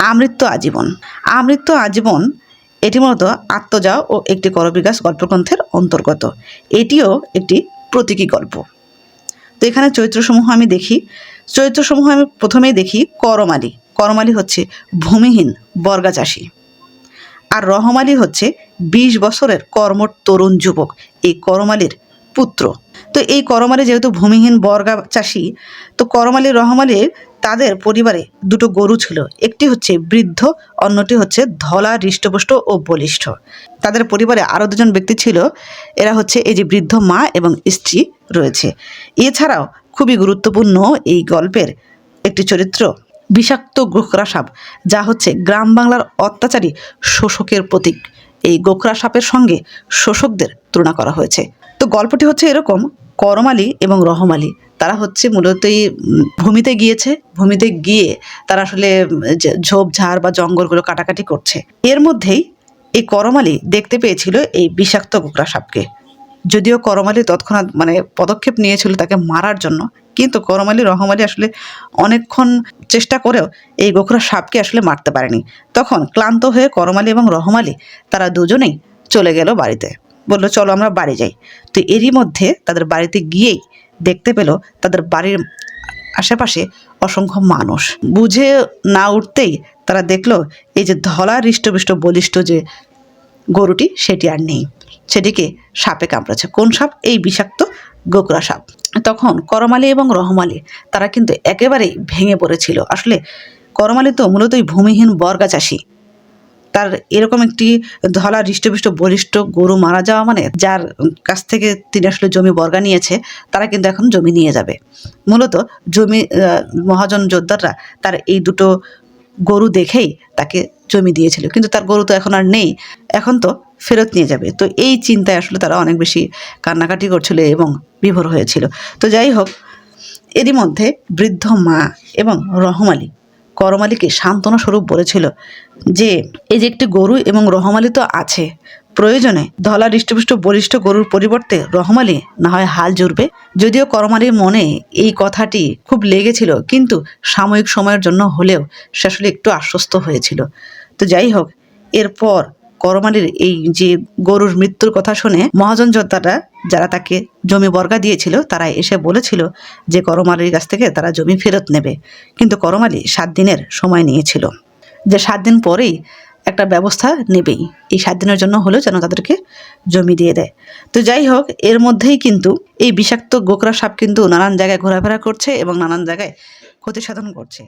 আমৃত্য আজীবন। আমৃত্য আজীবন এটি মূলত আত্মজা ও একটি করবিকাশ গল্পগ্রন্থের অন্তর্গত। এটিও একটি প্রতীকী গল্প। তো এখানে চরিত্রসমূহ আমি দেখি। চরিত্রসমূহ আমি প্রথমেই দেখি করমালি। করমালি হচ্ছে ভূমিহীন বর্গাচাষী। আর রহমালি হচ্ছে বিশ বছরের কর্মঠ তরুণ যুবক। এই করমালির পুত্র। তো এই করমালি যেহেতু ভূমিহীন বর্গা চাষি, তো করমালি রহমালির তাদের পরিবারে দুটো গরু ছিল। একটি হচ্ছে বৃদ্ধ, অন্যটি হচ্ছে ধলা, হৃষ্টপুষ্ট ও বলিষ্ঠ। তাদের পরিবারে আরও দুজন ব্যক্তি ছিল। এরা হচ্ছে এই যে বৃদ্ধ মা এবং স্ত্রী রয়েছে। এছাড়াও খুবই গুরুত্বপূর্ণ এই গল্পের একটি চরিত্র, বিষাক্ত গোখরা সাপ, যা হচ্ছে গ্রাম বাংলার অত্যাচারী শোষকের প্রতীক। এই গোখরা সাপের সঙ্গে শোষকদের তুলনা করা হয়েছে। তো গল্পটি হচ্ছে এরকম করমালি এবং রহমালি তারা হচ্ছে মূলত এই ভূমিতে গিয়েছে, ভূমিতে গিয়ে তারা আসলে ঝোপঝাড় বা জঙ্গলগুলো কাটাকাটি করছে। এর মধ্যেই এই করমালি দেখতে পেয়েছিল এই বিষাক্ত গোকরা সাপকে। যদিও করমালি তৎক্ষণাৎ মানে পদক্ষেপ নিয়েছিল তাকে মারার জন্য, কিন্তু করমালি রহমালি আসলে অনেকক্ষণ চেষ্টা করেও এই গোখরা সাপকে আসলে মারতে পারেনি। তখন ক্লান্ত হয়ে করমালি এবং রহমালি তারা দুজনেই চলে গেল বাড়িতে। বলল, চলো আমরা বাড়ি যাই। তো এরই মধ্যে তাদের বাড়িতে গিয়েই দেখতে পেল তাদের বাড়ির আশেপাশে অসংখ্য মানুষ। বুঝে না উঠতেই তারা দেখল, এই যে ধলা হৃষ্টপুষ্ট বলিষ্ঠ যে গরুটি, সেটি আর নেই। সেটিকে সাপে কামড়েছে। কোন সাপ? এই বিষাক্ত গোকরা সাপ। তখন করমালি এবং রহমালি, তারা কিন্তু একেবারেই ভেঙে পড়েছিল। আসলে করমালি তো মূলতই ভূমিহীন বর্গা চাষি। তার এরকম একটি ধলা হৃষ্টপুষ্ট বলিষ্ঠ গরু মারা যাওয়া মানে যার কাছ থেকে তিনি আসলে জমি বর্গা নিয়েছে, তারা কিন্তু এখন জমি নিয়ে যাবে। মূলত জমি মহাজন যোদ্ধাররা তার এই দুটো গরু দেখেই তাকে জমি দিয়েছিল। কিন্তু তার গরু তো এখন আর নেই, এখন তো ফেরত নিয়ে যাবে। তো এই চিন্তায় আসলে তারা অনেক বেশি কান্নাকাটি করছিল এবং বিভোর হয়েছিল। তো যাই হোক, এরই মধ্যে বৃদ্ধ মা এবং করমালিকে সান্ত্বনা স্বরূপ বলেছিল যে, এই যে একটি গরু এবং রহমালি তো আছে। প্রয়োজনে ধলা হৃষ্টপুষ্ট বলিষ্ঠ গরুর পরিবর্তে রহমালি না হয় হাল জুড়বে। যদিও করমালির মনে এই কথাটি খুব লেগেছিল, কিন্তু সাময়িক সময়ের জন্য হলেও সে আসলে একটু আশ্বস্ত হয়েছিল। তো যাই হোক, এরপর করমালির এই যে গরুর মৃত্যুর কথা শুনে মহাজন যোদ্ধারা যারা তাকে জমি বর্গা দিয়েছিল, তারা এসে বলেছিল যে করমালির কাছ থেকে তারা জমি ফেরত নেবে। কিন্তু করমালি সাত দিনের সময় নিয়েছিল। যে সাত দিন পরেই একটা ব্যবস্থা নেবেই। এই সাত দিনের জন্য হলেও যেন তাদেরকে জমি দিয়ে দেয়। তো যাই হোক, এর মধ্যেই কিন্তু এই বিষাক্ত গোকরা সাপ কিন্তু নানান জায়গায় ঘোরাফেরা করছে এবং নানান জায়গায় ক্ষতি সাধন করছে।